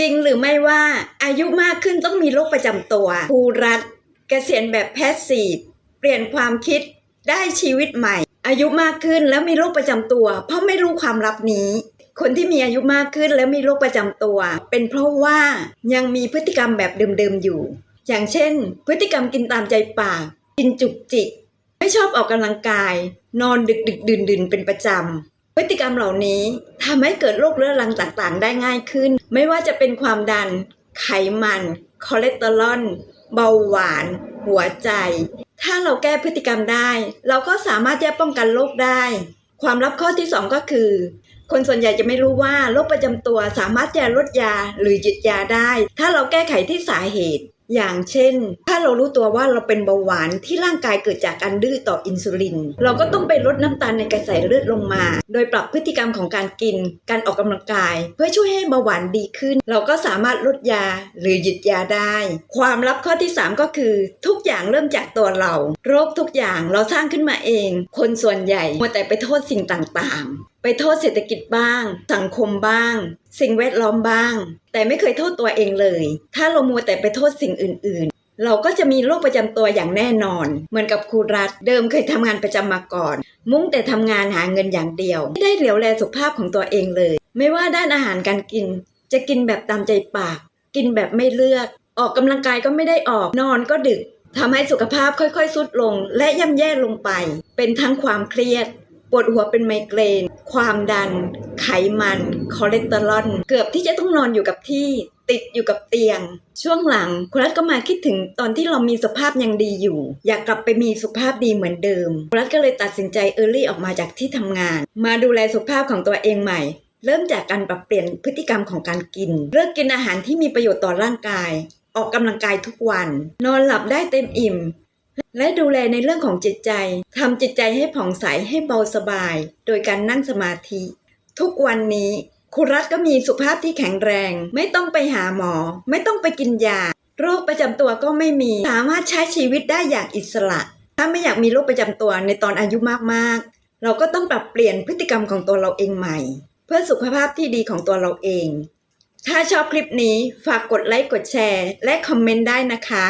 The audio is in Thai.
จริงหรือไม่ว่าอายุมากขึ้นต้องมีโรคประจำตัวครูรัฐเกษียณแบบแพสซีฟเปลี่ยนความคิดได้ชีวิตใหม่ อายุมากขึ้นแล้วมีโรคประจำตัว เพราะไม่รู้ความลับนี้ คนที่มีอายุมากขึ้นแล้วมีโรคประจำตัว เป็นเพราะว่ายังมีพฤติกรรมแบบเดิมๆอยู่ อย่างเช่น พฤติกรรมกินตามใจปาก กินจุกจิก ไม่ชอบออกกำลังกาย นอนดึกดึกดื่นดื่นเป็นประจำ พฤติกรรมเหล่านี้ทำให้เกิดโรคเรื้อรังต่างๆ ได้ง่ายขึ้น ไม่ว่าจะเป็นความดัน ไขมัน คอเลสเตอรอล เบาหวาน หัวใจ ถ้าเราแก้พฤติกรรมได้ เราก็สามารถที่จะป้องกันโรคได้ ความลับข้อที่สองก็คือ คนส่วนใหญ่จะไม่รู้ว่าโรคประจำตัวสามารถจะลดยาหรือหยุดยาได้ ถ้าเราแก้ไขที่สาเหตุ อย่างเช่น ถ้าเรารู้ตัวว่าเราเป็นเบาหวานที่ร่างกายเกิดจากการดื้อต่ออินซูลิน เราก็ต้องไปลดน้ำตาลในกระแสเลือดลงมา โดยปรับพฤติกรรมของการกิน การออกกำลังกาย เพื่อช่วยให้เบาหวานดีขึ้น เราก็สามารถลดยาหรือหยุดยาได้ ความลับข้อที่ 3 ก็คือ ทุกอย่างเริ่มจากตัวเรา โรคทุกอย่างเราสร้างขึ้นมาเอง คนส่วนใหญ่มัวแต่ไปโทษสิ่งต่างๆไปโทษเศรษฐกิจบ้าง สังคมบ้าง สิ่งแวดล้อมบ้าง แต่ไม่เคยโทษตัวเองเลย ถ้าเรามัวแต่ไปโทษสิ่งอื่นๆ เราก็จะมีโรคประจำตัวอย่างแน่นอน เหมือนกับครูรัฐเดิมเคยทำงานประจำมาก่อน มุ่งแต่ทำงานหาเงินอย่างเดียว ไม่ได้เหลียวแลสุขภาพของตัวเองเลย ไม่ว่าด้านอาหารการกิน จะกินแบบตามใจปาก กินแบบไม่เลือก ออกกำลังกายก็ไม่ได้ออกนอนก็ดึกทำให้สุขภาพค่อยๆ สุดลงและย่ำแย่ลงไป เป็นทั้งความเครียด ปวดหัวเป็นไมเกรน ความดัน ไขมัน คอเลสเตอรอล เกือบที่จะต้องนอนอยู่กับที่ ติดอยู่กับเตียง ช่วงหลังคุณรัฐก็มาคิดถึงตอนที่เรามีสภาพยังดีอยู่ อยากกลับไปมีสุขภาพดีเหมือนเดิมคุณรัฐก็เลยตัดสินใจเออร์ลี่ออกมาจากที่ทำงาน มาดูแลสุขภาพของตัวเองใหม่ เริ่มจากการปรับเปลี่ยนพฤติกรรมของการกิน เลิกกินอาหารที่มีประโยชน์ต่อร่างกาย ออกกำลังกายทุกวัน นอนหลับได้เต็มอิ่ม และดูแลในเรื่องของจิตใจทำจิตใจให้ผ่องใสให้เบาสบาย โดยการนั่งสมาธิ ทุกวันนี้คุณรัฐก็มีสุขภาพที่แข็งแรง ไม่ต้องไปหาหมอ ไม่ต้องไปกินยา โรคประจำตัวก็ไม่มี สามารถใช้ชีวิตได้อย่างอิสระ ถ้าไม่อยากมีโรคประจำตัวในตอนอายุมากๆ เราก็ต้องปรับเปลี่ยนพฤติกรรมของตัวเราเองใหม่ เพื่อสุขภาพที่ดีของตัวเราเอง ถ้าชอบคลิปนี้ฝากกดไลค์กดแชร์ และคอมเมนต์ได้นะคะ